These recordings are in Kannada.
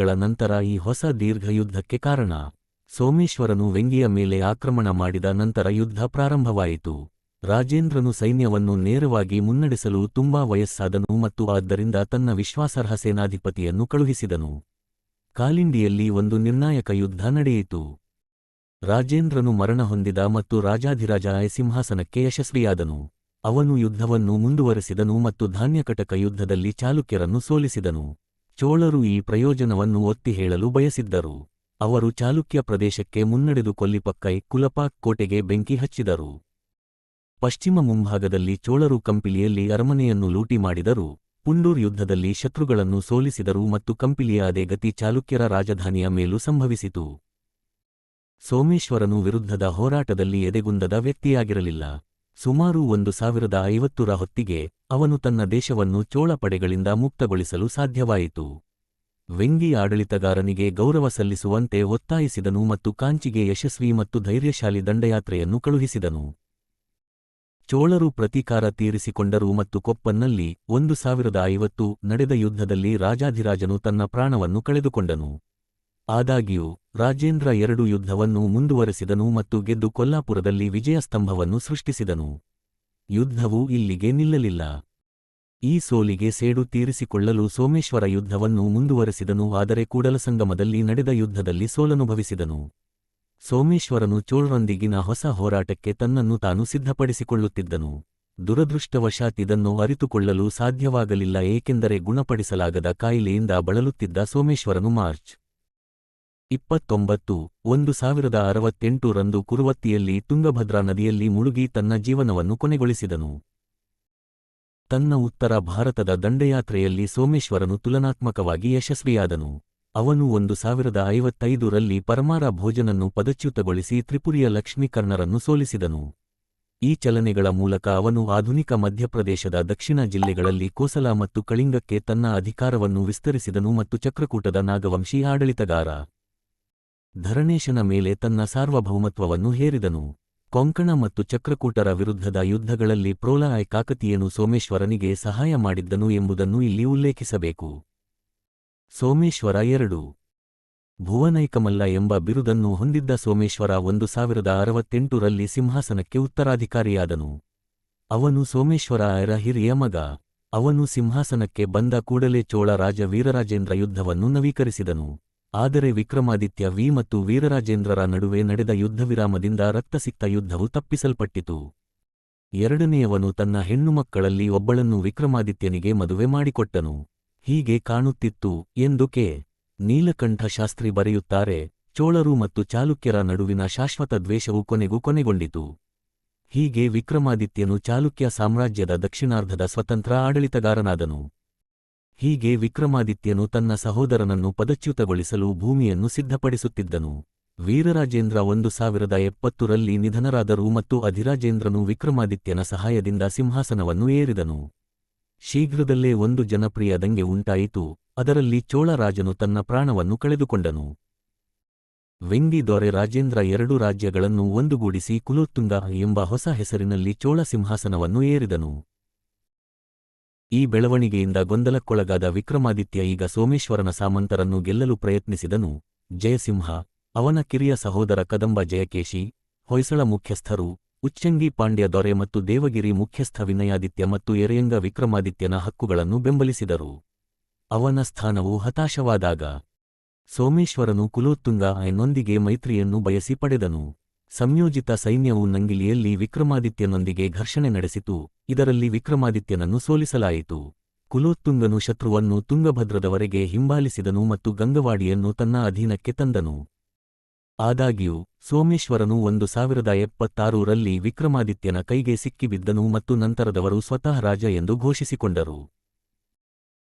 ವರ್ಷಗಳ ನಂತರ ಈ ಹೊಸ ದೀರ್ಘ ಯುದ್ಧಕ್ಕೆ ಕಾರಣ. ಸೋಮೇಶ್ವರನು ವೆಂಗಿಯ ಮೇಲೆ ಆಕ್ರಮಣ ಮಾಡಿದ ನಂತರ ಯುದ್ಧ ಪ್ರಾರಂಭವಾಯಿತು. ರಾಜೇಂದ್ರನು ಸೈನ್ಯವನ್ನು ನೇರವಾಗಿ ಮುನ್ನಡೆಸಲು ತುಂಬಾ ವಯಸ್ಸಾದನು ಮತ್ತು ಆದ್ದರಿಂದ ತನ್ನ ವಿಶ್ವಾಸಾರ್ಹ ಸೇನಾಧಿಪತಿಯನ್ನು ಕಳುಹಿಸಿದನು. ಕಾಲಿಂಡಿಯಲ್ಲಿ ಒಂದು ನಿರ್ಣಾಯಕ ಯುದ್ಧ ನಡೆಯಿತು. ರಾಜೇಂದ್ರನು ಮರಣ ಹೊಂದಿದ ಮತ್ತು ರಾಜಾಧಿರಾಜ ಸಿಂಹಾಸನಕ್ಕೆ ಯಶಸ್ವಿಯಾದನು. ಅವನು ಯುದ್ಧವನ್ನು ಮುಂದುವರೆಸಿದನು ಮತ್ತು ಧಾನ್ಯಕಟಕ ಯುದ್ಧದಲ್ಲಿ ಚಾಲುಕ್ಯರನ್ನು ಸೋಲಿಸಿದನು. ಚೋಳರು ಈ ಪ್ರಯೋಜನವನ್ನು ಒತ್ತಿ ಹೇಳಲು ಬಯಸಿದ್ದರು. ಅವರು ಚಾಲುಕ್ಯ ಪ್ರದೇಶಕ್ಕೆ ಮುನ್ನಡೆದು ಕೊಲ್ಲಿಪಕ್ಕೈ ಕುಲಪಾಕ್ ಕೋಟೆಗೆ ಬೆಂಕಿ ಹಚ್ಚಿದರು. ಪಶ್ಚಿಮ ಮುಂಭಾಗದಲ್ಲಿ ಚೋಳರು ಕಂಪಿಲಿಯಲ್ಲಿ ಅರಮನೆಯನ್ನು ಲೂಟಿ ಮಾಡಿದರು. ಪುಂಡೂರ್ ಯುದ್ಧದಲ್ಲಿ ಶತ್ರುಗಳನ್ನು ಸೋಲಿಸಿದರು ಮತ್ತು ಕಂಪಿಲಿಯ ಅದೇ ಗತಿ ಚಾಲುಕ್ಯರ ರಾಜಧಾನಿಯ ಮೇಲೂ ಸಂಭವಿಸಿತು. ಸೋಮೇಶ್ವರನು ವಿರುದ್ಧದ ಹೋರಾಟದಲ್ಲಿ ಎದೆಗುಂದದ ವ್ಯಕ್ತಿಯಾಗಿರಲಿಲ್ಲ. ಸುಮಾರು ಒಂದು ಸಾವಿರದ ಐವತ್ತರ ಹೊತ್ತಿಗೆ ಅವನು ತನ್ನ ದೇಶವನ್ನು ಚೋಳ ಪಡೆಗಳಿಂದ ಮುಕ್ತಗೊಳಿಸಲು ಸಾಧ್ಯವಾಯಿತು. ವೆಂಗಿ ಆಡಳಿತಗಾರನಿಗೆ ಗೌರವ ಸಲ್ಲಿಸುವಂತೆ ಒತ್ತಾಯಿಸಿದನು ಮತ್ತು ಕಾಂಚಿಗೆ ಯಶಸ್ವಿ ಮತ್ತು ಧೈರ್ಯಶಾಲಿ ದಂಡಯಾತ್ರೆಯನ್ನು ಕಳುಹಿಸಿದನು. ಚೋಳರು ಪ್ರತೀಕಾರ ತೀರಿಸಿಕೊಂಡರು ಮತ್ತು ಕೊಪ್ಪನ್ನಲ್ಲಿ ಒಂದು ಸಾವಿರದ ಐವತ್ತು ನಡೆದ ಯುದ್ಧದಲ್ಲಿ ರಾಜಾಧಿರಾಜನು ತನ್ನ ಪ್ರಾಣವನ್ನು ಕಳೆದುಕೊಂಡನು. ಆದಾಗ್ಯೂ, ರಾಜೇಂದ್ರ ಎರಡು ಯುದ್ಧವನ್ನು ಮುಂದುವರೆಸಿದನು ಮತ್ತು ಗೆದ್ದು ಕೊಲ್ಲಾಪುರದಲ್ಲಿ ವಿಜಯಸ್ತಂಭವನ್ನು ಸೃಷ್ಟಿಸಿದನು. ಯುದ್ಧವು ಇಲ್ಲಿಗೆ ನಿಲ್ಲಲಿಲ್ಲ. ಈ ಸೋಲಿಗೆ ಸೇಡು ತೀರಿಸಿಕೊಳ್ಳಲು ಸೋಮೇಶ್ವರ ಯುದ್ಧವನ್ನು ಮುಂದುವರೆಸಿದನು, ಆದರೆ ಕೂಡಲಸಂಗಮದಲ್ಲಿ ನಡೆದ ಯುದ್ಧದಲ್ಲಿ ಸೋಲನುಭವಿಸಿದನು. ಸೋಮೇಶ್ವರನು ಚೋಳರೊಂದಿಗಿನ ಹೊಸ ಹೋರಾಟಕ್ಕೆ ತನ್ನನ್ನು ತಾನು ಸಿದ್ಧಪಡಿಸಿಕೊಳ್ಳುತ್ತಿದ್ದನು. ದುರದೃಷ್ಟವಶಾತ್ ಇದನ್ನು ಅರಿತುಕೊಳ್ಳಲು ಸಾಧ್ಯವಾಗಲಿಲ್ಲ, ಏಕೆಂದರೆ ಗುಣಪಡಿಸಲಾಗದ ಕಾಯಿಲೆಯಿಂದ ಬಳಲುತ್ತಿದ್ದ ಸೋಮೇಶ್ವರನು ಮಾರ್ಚ್ ಇಪ್ಪತ್ತೊಂಬತ್ತು, ಒಂದು ಸಾವಿರದ ಅರವತ್ತೆಂಟು ರಂದು ಕುರುವತ್ತಿಯಲ್ಲಿ ತುಂಗಭದ್ರಾ ನದಿಯಲ್ಲಿ ಮುಳುಗಿ ತನ್ನ ಜೀವನವನ್ನು ಕೊನೆಗೊಳಿಸಿದನು. ತನ್ನ ಉತ್ತರ ಭಾರತದ ದಂಡಯಾತ್ರೆಯಲ್ಲಿ ಸೋಮೇಶ್ವರನು ತುಲನಾತ್ಮಕವಾಗಿ ಯಶಸ್ವಿಯಾದನು. ಅವನು ಒಂದು ಸಾವಿರದ ಐವತ್ತೈದು ರಲ್ಲಿ ಪರಮಾರ ಭೋಜನನ್ನು ಪದಚ್ಯುತಗೊಳಿಸಿ ತ್ರಿಪುರಿಯ ಲಕ್ಷ್ಮೀಕರ್ಣರನ್ನು ಸೋಲಿಸಿದನು. ಈ ಚಲನೆಗಳ ಮೂಲಕ ಅವನು ಆಧುನಿಕ ಮಧ್ಯಪ್ರದೇಶದ ದಕ್ಷಿಣ ಜಿಲ್ಲೆಗಳಲ್ಲಿ ಕೋಸಲ ಮತ್ತು ಕಳಿಂಗಕ್ಕೆ ತನ್ನ ಅಧಿಕಾರವನ್ನು ವಿಸ್ತರಿಸಿದನು ಮತ್ತು ಚಕ್ರಕೂಟದ ನಾಗವಂಶಿ ಆಡಳಿತಗಾರ. ಧರಣೇಶನ ಮೇಲೆ ತನ್ನ ಸಾರ್ವಭೌಮತ್ವವನ್ನು ಹೇರಿದನು. ಕೊಂಕಣ ಮತ್ತು ಚಕ್ರಕೂಟರ ವಿರುದ್ಧದ ಯುದ್ಧಗಳಲ್ಲಿ ಪ್ರೋಲಾಯ್ ಕಾಕತಿಯನು ಸೋಮೇಶ್ವರನಿಗೆ ಸಹಾಯ ಮಾಡಿದ್ದನು ಎಂಬುದನ್ನು ಇಲ್ಲಿ ಉಲ್ಲೇಖಿಸಬೇಕು. ಸೋಮೇಶ್ವರ ಎರಡು. ಭುವನೈಕಮಲ್ಲ ಎಂಬ ಬಿರುದನ್ನು ಹೊಂದಿದ್ದ ಸೋಮೇಶ್ವರ ಒಂದು ಸಾವಿರದ ಅರವತ್ತೆಂಟು ರಲ್ಲಿ ಸಿಂಹಾಸನಕ್ಕೆ ಉತ್ತರಾಧಿಕಾರಿಯಾದನು. ಅವನು ಸೋಮೇಶ್ವರ ಅರ ಹಿರಿಯ ಮಗ. ಅವನು ಸಿಂಹಾಸನಕ್ಕೆ ಬಂದ ಕೂಡಲೇ ಚೋಳ ರಾಜ ವೀರರಾಜೇಂದ್ರ ಯುದ್ಧವನ್ನು ನವೀಕರಿಸಿದನು. ಆದರೆ ವಿಕ್ರಮಾದಿತ್ಯ ವಿ ಮತ್ತು ವೀರರಾಜೇಂದ್ರರ ನಡುವೆ ನಡೆದ ಯುದ್ಧವಿರಾಮದಿಂದ ರಕ್ತಸಿಕ್ತ ಯುದ್ಧವು ತಪ್ಪಿಸಲ್ಪಟ್ಟಿತು. ಎರಡನೆಯವನು ತನ್ನ ಹೆಣ್ಣುಮಕ್ಕಳಲ್ಲಿ ಒಬ್ಬಳನ್ನು ವಿಕ್ರಮಾದಿತ್ಯನಿಗೆ ಮದುವೆ ಮಾಡಿಕೊಟ್ಟನು. ಹೀಗೆ ಕಾಣುತ್ತಿತ್ತು ಎಂದು ಕೆ. ನೀಲಕಂಠ ಶಾಸ್ತ್ರಿ ಬರೆಯುತ್ತಾರೆ, ಚೋಳರು ಮತ್ತು ಚಾಲುಕ್ಯರ ನಡುವಿನ ಶಾಶ್ವತ ದ್ವೇಷವು ಕೊನೆಗೂ ಕೊನೆಗೊಂಡಿತು. ಹೀಗೆ ವಿಕ್ರಮಾದಿತ್ಯನು ಚಾಲುಕ್ಯ ಸಾಮ್ರಾಜ್ಯದ ದಕ್ಷಿಣಾರ್ಧದ ಸ್ವತಂತ್ರ ಆಡಳಿತಗಾರನಾದನು. ಹೀಗೆ ವಿಕ್ರಮಾದಿತ್ಯನು ತನ್ನ ಸಹೋದರನನ್ನು ಪದಚ್ಯುತಗೊಳಿಸಲು ಭೂಮಿಯನ್ನು ಸಿದ್ಧಪಡಿಸುತ್ತಿದ್ದನು. ವೀರರಾಜೇಂದ್ರ ಒಂದು ಸಾವಿರದ ಎಪ್ಪತ್ತರಲ್ಲಿ ನಿಧನರಾದರು ಮತ್ತು ಅಧಿರಾಜೇಂದ್ರನು ವಿಕ್ರಮಾದಿತ್ಯನ ಸಹಾಯದಿಂದ ಸಿಂಹಾಸನವನ್ನು ಏರಿದನು. ಶೀಘ್ರದಲ್ಲೇ ಒಂದು ಜನಪ್ರಿಯ ದಂಗೆ ಉಂಟಾಯಿತು, ಅದರಲ್ಲಿ ಚೋಳರಾಜನು ತನ್ನ ಪ್ರಾಣವನ್ನು ಕಳೆದುಕೊಂಡನು. ವೆಂಗಿ ದೊರೆ ರಾಜೇಂದ್ರ ಎರಡು ರಾಜ್ಯಗಳನ್ನು ಒಂದುಗೂಡಿಸಿ ಕುಲೋತ್ತುಂಗ ಎಂಬ ಹೊಸ ಹೆಸರಿನಲ್ಲಿ ಚೋಳ ಸಿಂಹಾಸನವನ್ನು ಏರಿದನು. ಈ ಬೆಳವಣಿಗೆಯಿಂದ ಗೊಂದಲಕ್ಕೊಳಗಾದ ವಿಕ್ರಮಾದಿತ್ಯ ಈಗ ಸೋಮೇಶ್ವರನ ಸಾಮಂತರನ್ನು ಗೆಲ್ಲಲು ಪ್ರಯತ್ನಿಸಿದನು. ಜಯಸಿಂಹ, ಅವನ ಕಿರಿಯ ಸಹೋದರ ಕದಂಬ ಜಯಕೇಶಿ, ಹೊಯ್ಸಳ ಮುಖ್ಯಸ್ಥರು, ಉಚ್ಚಂಗಿ ಪಾಂಡ್ಯ ದೊರೆ ಮತ್ತು ದೇವಗಿರಿ ಮುಖ್ಯಸ್ಥ ವಿನಯಾದಿತ್ಯ ಮತ್ತು ಎರೆಯಂಗ ವಿಕ್ರಮಾದಿತ್ಯನ ಹಕ್ಕುಗಳನ್ನು ಬೆಂಬಲಿಸಿದರು. ಅವನ ಸ್ಥಾನವು ಹತಾಶವಾದಾಗ ಸೋಮೇಶ್ವರನು ಕುಲೋತ್ತುಂಗ ಎನ್ನೊಂದಿಗೆ ಮೈತ್ರಿಯನ್ನು ಬಯಸಿ ಪಡೆದನು. ಸಂಯೋಜಿತ ಸೈನ್ಯವು ನಂಗಿಲಿಯಲ್ಲಿ ವಿಕ್ರಮಾದಿತ್ಯನೊಂದಿಗೆ ಘರ್ಷಣೆ ನಡೆಸಿತು. ಇದರಲ್ಲಿ ವಿಕ್ರಮಾದಿತ್ಯನನ್ನು ಸೋಲಿಸಲಾಯಿತು. ಕುಲೋತ್ತುಂಗನು ಶತ್ರುವನ್ನು ತುಂಗಭದ್ರದವರೆಗೆ ಹಿಂಬಾಲಿಸಿದನು ಮತ್ತು ಗಂಗವಾಡಿಯನ್ನು ತನ್ನ ಅಧೀನಕ್ಕೆ ತಂದನು. ಆದಾಗ್ಯೂ, ಸೋಮೇಶ್ವರನು ಒಂದು ಸಾವಿರದ ಎಪ್ಪತ್ತಾರು ರಲ್ಲಿ ವಿಕ್ರಮಾದಿತ್ಯನ ಕೈಗೆ ಸಿಕ್ಕಿಬಿದ್ದನು ಮತ್ತು ನಂತರದವರು ಸ್ವತಃ ರಾಜ ಎಂದು ಘೋಷಿಸಿಕೊಂಡರು.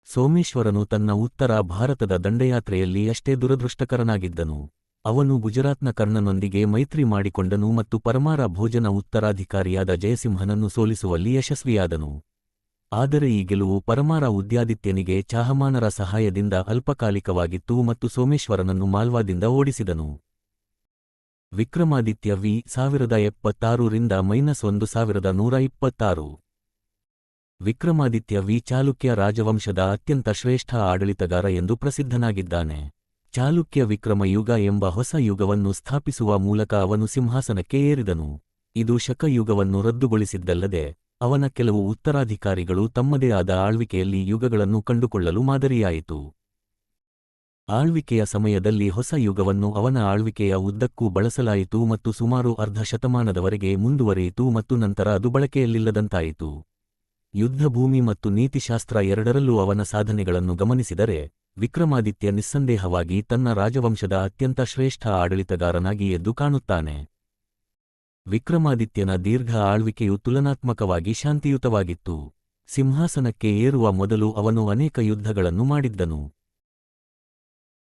ಸೋಮೇಶ್ವರನು ತನ್ನ ಉತ್ತರ ಭಾರತದ ದಂಡಯಾತ್ರೆಯಲ್ಲಿ ಅಷ್ಟೇ ದುರದೃಷ್ಟಕರನಾಗಿದ್ದನು. ಅವನು ಗುಜರಾತ್ನ ಕರ್ಣನೊಂದಿಗೆ ಮೈತ್ರಿ ಮಾಡಿಕೊಂಡನು ಮತ್ತು ಪರಮಾರ ಭೋಜನ ಉತ್ತರಾಧಿಕಾರಿಯಾದ ಜಯಸಿಂಹನನ್ನು ಸೋಲಿಸುವಲ್ಲಿ ಯಶಸ್ವಿಯಾದನು. ಆದರೆ ಈ ಗೆಲುವು ಪರಮಾರ ಉದ್ಯಾದಿತ್ಯನಿಗೆ ಚಾಹಮಾನರ ಸಹಾಯದಿಂದ ಅಲ್ಪಕಾಲಿಕವಾಗಿತ್ತು ಮತ್ತು ಸೋಮೇಶ್ವರನನ್ನು ಮಾಲ್ವಾದಿಂದ ಓಡಿಸಿದನು. ವಿಕ್ರಮಾದಿತ್ಯ ವಿ ಸಾವಿರದ ಎಪ್ಪತ್ತಾರು ರಿಂದ ಮೈನಸ್ ಒಂದು ಸಾವಿರದ ನೂರ ಇಪ್ಪತ್ತಾರು. ವಿಕ್ರಮಾದಿತ್ಯ ವಿ ಚಾಲುಕ್ಯ ರಾಜವಂಶದ ಅತ್ಯಂತ ಶ್ರೇಷ್ಠ ಆಡಳಿತಗಾರ ಎಂದು ಪ್ರಸಿದ್ಧನಾಗಿದ್ದಾನೆ. ಚಾಲುಕ್ಯ ವಿಕ್ರಮ ಯುಗ ಎಂಬ ಹೊಸ ಯುಗವನ್ನು ಸ್ಥಾಪಿಸುವ ಮೂಲಕ ಅವನು ಸಿಂಹಾಸನಕ್ಕೆ ಏರಿದನು. ಇದು ಶಕಯುಗವನ್ನು ರದ್ದುಗೊಳಿಸಿದ್ದಲ್ಲದೆ, ಅವನ ಕೆಲವು ಉತ್ತರಾಧಿಕಾರಿಗಳು ತಮ್ಮದೇ ಆದ ಆಳ್ವಿಕೆಯಲ್ಲಿ ಯುಗಗಳನ್ನು ಕಂಡುಕೊಳ್ಳಲು ಮಾದರಿಯಾಯಿತು. ಆಳ್ವಿಕೆಯ ಸಮಯದಲ್ಲಿ ಹೊಸ ಯುಗವನ್ನು ಅವನ ಆಳ್ವಿಕೆಯ ಉದ್ದಕ್ಕೂ ಬಳಸಲಾಯಿತು ಮತ್ತು ಸುಮಾರು ಅರ್ಧ ಶತಮಾನದವರೆಗೆ ಮುಂದುವರಿಯಿತು ಮತ್ತು ನಂತರ ಅದು ಬಳಕೆಯಲ್ಲಿಲ್ಲದಂತಾಯಿತು. ಯುದ್ಧಭೂಮಿ ಮತ್ತು ನೀತಿಶಾಸ್ತ್ರ ಎರಡರಲ್ಲೂ ಅವನ ಸಾಧನೆಗಳನ್ನು ಗಮನಿಸಿದರೆ, ವಿಕ್ರಮಾದಿತ್ಯ ನಿಸ್ಸಂದೇಹವಾಗಿ ತನ್ನ ರಾಜವಂಶದ ಅತ್ಯಂತ ಶ್ರೇಷ್ಠ ಆಡಳಿತಗಾರನಾಗಿ ಎದ್ದು ಕಾಣುತ್ತಾನೆ. ವಿಕ್ರಮಾದಿತ್ಯನ ದೀರ್ಘ ಆಳ್ವಿಕೆಯು ತುಲನಾತ್ಮಕವಾಗಿ ಶಾಂತಿಯುತವಾಗಿತ್ತು. ಸಿಂಹಾಸನಕ್ಕೆ ಏರುವ ಮೊದಲು ಅವನು ಅನೇಕ ಯುದ್ಧಗಳನ್ನು ಮಾಡಿದ್ದನು.